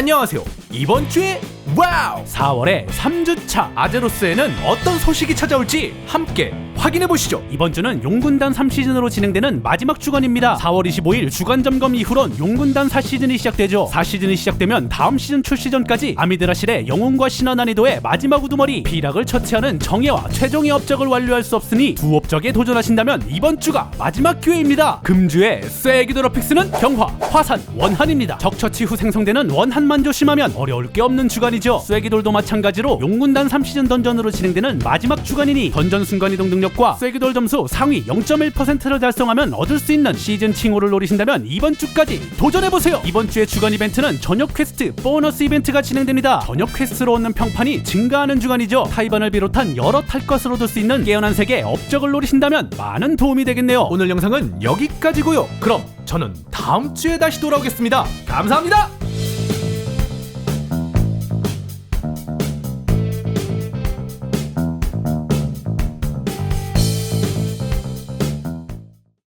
안녕하세요. 이번 주에 와우! 4월의 3주차 아제로스에는 어떤 소식이 찾아올지 함께 확인해 보시죠. 이번 주는 용군단 3시즌으로 진행되는 마지막 주간입니다. 4월 25일 주간 점검 이후론 용군단 4시즌이 시작되죠. 4시즌이 시작되면 다음 시즌 출시 전까지 아미드라실의 영웅과 신화 난이도의 마지막 우두머리 비락을 처치하는 정예와 최종의 업적을 완료할 수 없으니 두 업적에 도전하신다면 이번 주가 마지막 기회입니다. 금주의 쐐기도로픽스는 경화, 화산, 원한입니다. 적처치 후 생성되는 원한만 조심하면 어려울 게 없는 주간이죠. 쐐기돌도 마찬가지로 용군단 3시즌 던전으로 진행되는 마지막 주간이니 던전 순간이동 능력과 쐐기돌 점수 상위 0.1%를 달성하면 얻을 수 있는 시즌 칭호를 노리신다면 이번 주까지 도전해보세요. 이번 주의 주간 이벤트는 저녁 퀘스트 보너스 이벤트가 진행됩니다. 저녁 퀘스트로 얻는 평판이 증가하는 주간이죠. 타이반을 비롯한 여러 탈 것을 얻을 수 있는 깨어난 세계 업적을 노리신다면 많은 도움이 되겠네요. 오늘 영상은 여기까지고요. 그럼 저는 다음 주에 다시 돌아오겠습니다. 감사합니다.